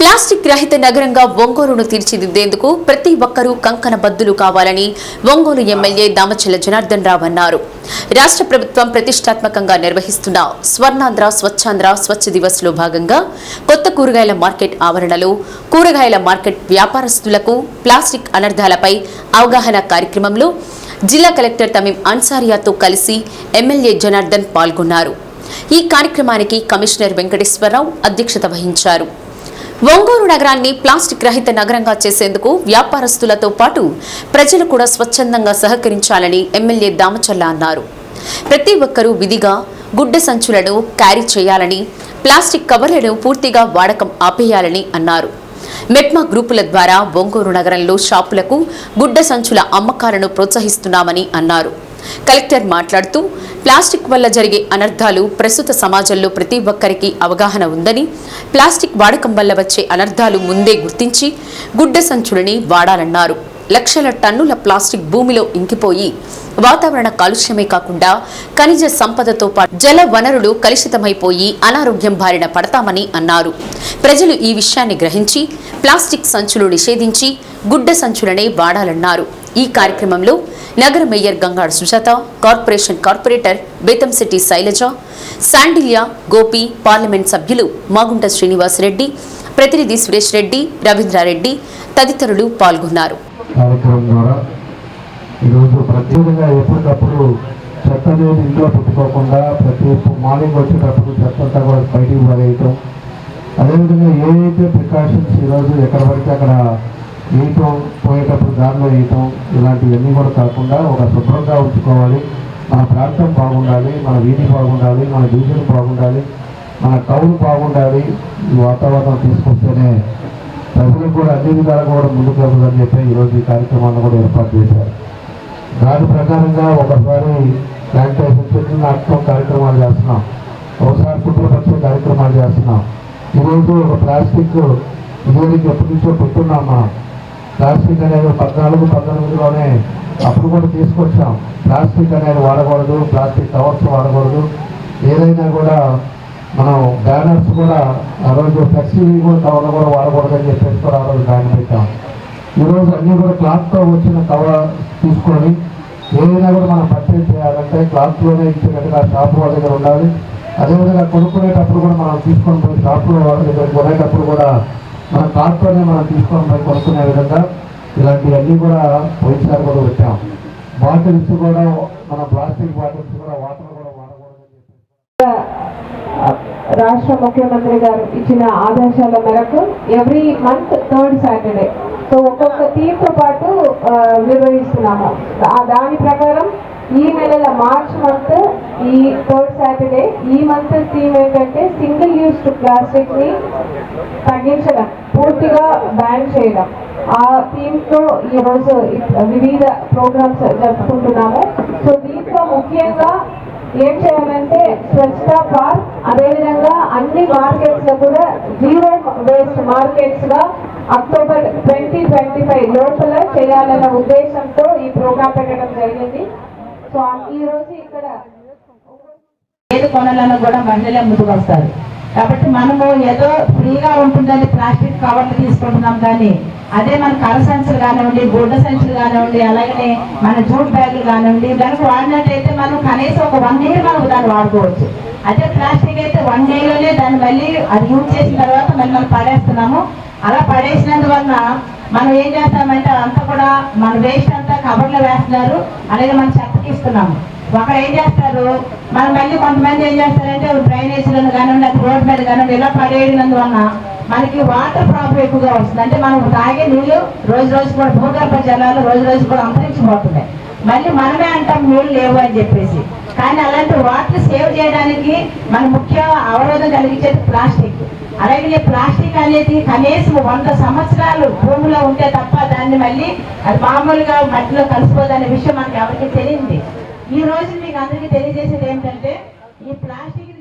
Plastic రహిత నగరంగా ఒంగోలును తీర్చిదిద్దేందుకు ప్రతి ఒక్కరూ కంకణ బద్దులు కావాలని ఒంగోలు ఎమ్మెల్యే దామచల జనార్దన్ రావు అన్నారు. రాష్ట్ర ప్రభుత్వం ప్రతిష్టాత్మకంగా నిర్వహిస్తున్న స్వర్ణాంధ్ర స్వచ్ఛాంధ్ర స్వచ్ఛ దివస్లో భాగంగా కొత్త కూరగాయల మార్కెట్ ఆవరణలో కూరగాయల మార్కెట్ వ్యాపారస్తులకు ప్లాస్టిక్ అనర్థాలపై అవగాహన కార్యక్రమంలో జిల్లా కలెక్టర్ తమీం అన్సారియాతో కలిసి ఎమ్మెల్యే జనార్దన్ పాల్గొన్నారు. ఈ కార్యక్రమానికి కమిషనర్ వెంకటేశ్వరరావు అధ్యక్షత వహించారు. ఒంగోలు నగరాన్ని ప్లాస్టిక్ రహిత నగరంగా చేసేందుకు వ్యాపారస్తులతో పాటు ప్రజలు కూడా స్వచ్ఛందంగా సహకరించాలని ఎమ్మెల్యే దామచల్ల అన్నారు. ప్రతి ఒక్కరూ విధిగా గుడ్డ సంచులను క్యారీ చేయాలని ప్లాస్టిక్ కవర్లను పూర్తిగా వాడకం ఆపేయాలని అన్నారు. మెట్మా గ్రూపుల ద్వారా ఒంగోలు నగరంలో షాపులకు గుడ్డ సంచుల అమ్మకాలను ప్రోత్సహిస్తున్నామని అన్నారు. కలెక్టర్ మాట్లాడుతూ ప్లాస్టిక్ వల్ల జరిగే అనర్థాలు ప్రస్తుత సమాజంలో ప్రతి ఒక్కరికి అవగాహన ఉందని ప్లాస్టిక్ వాడకం వల్ల వచ్చే అనర్థాలు ముందే గుర్తించి గుడ్డ సంచులని వాడాలన్నారు. లక్షల టన్నుల ప్లాస్టిక్ భూమిలో ఇంకిపోయి వాతావరణ కాలుష్యమే కాకుండా ఖనిజ సంపదతో పాటు జల వనరులు కలుషితమైపోయి అనారోగ్యం బారిన పడతామని అన్నారు. ప్రజలు ఈ విషయాన్ని గ్రహించి ప్లాస్టిక్ సంచులు నిషేధించి గుడ్డ సంచులనే వాడాలన్నారు. ఈ కార్యక్రమంలో నగర mayor Gangada Sujatha corporation corporator Betamsetti Sailaja Sandilya Gopi parliament సభ్యులు మాగుంట శ్రీనివాసరెడ్డి ప్రతినిధి సురేష్ రెడ్డి రవీంద్రారెడ్డి తదితరులు పాల్గొన్నారు. ఈరోజు ప్రత్యేకంగా ఎప్పటికప్పుడు చెత్త అనేది ఇంట్లో పెట్టుకోకుండా ప్రతి మార్నింగ్ వచ్చేటప్పుడు చెత్త అంతా కూడా బయటికి పడేయటం అదేవిధంగా ఏదైతే ప్రికాషన్స్ ఈరోజు ఎక్కడ పడితే అక్కడ ఈతం పోయేటప్పుడు దారిలో వేయటం ఇలాంటివన్నీ కూడా కాకుండా ఒక శుభ్రంగా ఉంచుకోవాలి. మన ప్రాంతం బాగుండాలి మన వీధి బాగుండాలి మన డివిజన్ బాగుండాలి మన టౌన్ బాగుండాలి ఈ వాతావరణం తీసుకొస్తేనే ప్రజలకు కూడా అన్ని విధాలుగా కూడా ముందుకు వెళ్ళదని చెప్పి ఈరోజు ఈ కార్యక్రమాన్ని కూడా ఏర్పాటు చేశారు. దాని ప్రకారంగా ఒకసారి శానిటైజేషన్ చెట్లు నాటకం కార్యక్రమాలు చేస్తున్నాం. ఒకసారి కుటుంబపరిచే కార్యక్రమాలు చేస్తున్నాం. ఈరోజు ఒక ప్లాస్టిక్ ఇదివరకు ఎప్పటి నుంచో పెట్టున్నాం మనం ప్లాస్టిక్ అనేది పద్నాలుగు పంతొమ్మిదిలోనే అప్పుడు కూడా తీసుకొచ్చాం. ప్లాస్టిక్ అనేది వాడకూడదు ప్లాస్టిక్ కవర్స్ వాడకూడదు. ఏదైనా కూడా మనం బ్యానర్స్ కూడా ఆ రోజు ఫ్లెక్సీ కూడా కవర్లు కూడా వాడకూడదని చెప్పేసి కూడా ఆ రోజు బ్యాన్ పెట్టాం. ఈరోజు అన్నీ కూడా క్లాత్తో వచ్చిన కవర్ తీసుకొని ఏదైనా కూడా మనం పర్చేజ్ చేయాలంటే క్లాత్లోనే ఇచ్చేటట్టుగా షాప్ వాళ్ళ దగ్గర ఉండాలి. అదేవిధంగా కొనుక్కునేటప్పుడు కూడా మనం తీసుకొని పోయి షాప్లో వాళ్ళ దగ్గర కొనేటప్పుడు కూడా మన కార్పొరేట్ మనం తీసుకొని పోయి కొనుక్కునే విధంగా ఇలాంటివన్నీ కూడా పోయినసారి కూడా పెట్టాం. బాటిల్స్ కూడా మన ప్లాస్టిక్ బాటిల్స్ కూడా వాటర్ కూడా వాడకూడదని రాష్ట్ర ముఖ్యమంత్రి గారు ఇచ్చిన ఆదేశాల మేరకు every month third Saturday. So ఒక్కొక్క థీమ్ పాటు నిర్వహిస్తున్నాము. దాని ప్రకారం ఈ నెలల మార్చ్ మంత్ ఈ థర్డ్ సాటర్డే ఈ మంత్ థీమ్ ఏంటంటే సింగిల్ యూస్డ్ ప్లాస్టిక్ని తగ్గించడం పూర్తిగా బ్యాన్ చేయడం. ఆ థీమ్తో ఈరోజు వివిధ ప్రోగ్రామ్స్ జరుపుకుంటున్నాము. సో దీంట్లో ముఖ్యంగా ఏం చేయాలంటే స్వచ్ఛత పార్క్ అదేవిధంగా అన్ని మార్కెట్స్లో కూడా జీరో వేస్ట్ మార్కెట్స్గా అక్టోబర్ ట్వంటీ ట్వంటీ ఫైవ్ లోపల చేయాలన్న ఉద్దేశంతో ఈ ప్రోగ్రాం పెట్టడం జరిగింది. సో ఈ రోజు ఇక్కడ ఏది కొనాలన్నా కూడా మహిళలే ముందుకు వస్తారు. కాబట్టి మనము ఏదో ఫ్రీగా ఉంటుందని ప్లాస్టిక్ కవర్లు తీసుకుంటున్నాం కానీ అదే మన కర సంచులు కానివ్వండి గుడ్డ సంచులు కానివ్వండి అలాగే మన జూట్ బ్యాగులు కానివ్వండి దానికి వాడినట్టయితే మనం కనీసం ఒక వన్ ఇయర్ మనం దాన్ని వాడుకోవచ్చు. అదే ప్లాస్టిక్ అయితే వన్లోనే దాన్ని మళ్ళీ అది యూజ్ చేసిన తర్వాత మళ్ళీ మనం పడేస్తున్నాము. అలా పడేసినందువల్ల మనం ఏం చేస్తామంటే అంతా కూడా మన వేస్ట్ అంతా కవర్లో వేస్తున్నారు. అలాగే మనం చెత్తకి ఇస్తున్నాము. ఒకరు ఏం చేస్తారు? మనం మళ్ళీ కొంతమంది ఏం చేస్తారంటే డ్రైనేజీలను కానివ్వండి అది రోడ్ మీద కానివ్వండి ఇలా పడేయనందువల్ల మనకి వాటర్ ప్రాబ్లం ఎక్కువగా వస్తుంది. అంటే మనం తాగే నీళ్ళు రోజు రోజు కూడా భూగర్భ జలాలు రోజు రోజు కూడా అంతరించిపోతున్నాయి. మళ్ళీ మనమే అంటాం నీళ్ళు లేవు అని చెప్పేసి. కానీ అలాంటి వాటర్ సేవ్ చేయడానికి మన ముఖ్య అవరోధం కలిగించేది ప్లాస్టిక్. అలాగే ప్లాస్టిక్ అనేది కనీసం వంద సంవత్సరాలు భూమిలో ఉంటే తప్ప దాన్ని మళ్ళీ అది మామూలుగా మట్టిలో కలిసిపోదనే విషయం మనకి ఎవరికి తెలియంది. ఈ రోజు మీకు అందరికీ తెలియజేసేది ఏంటంటే ఈ ప్లాస్టిక్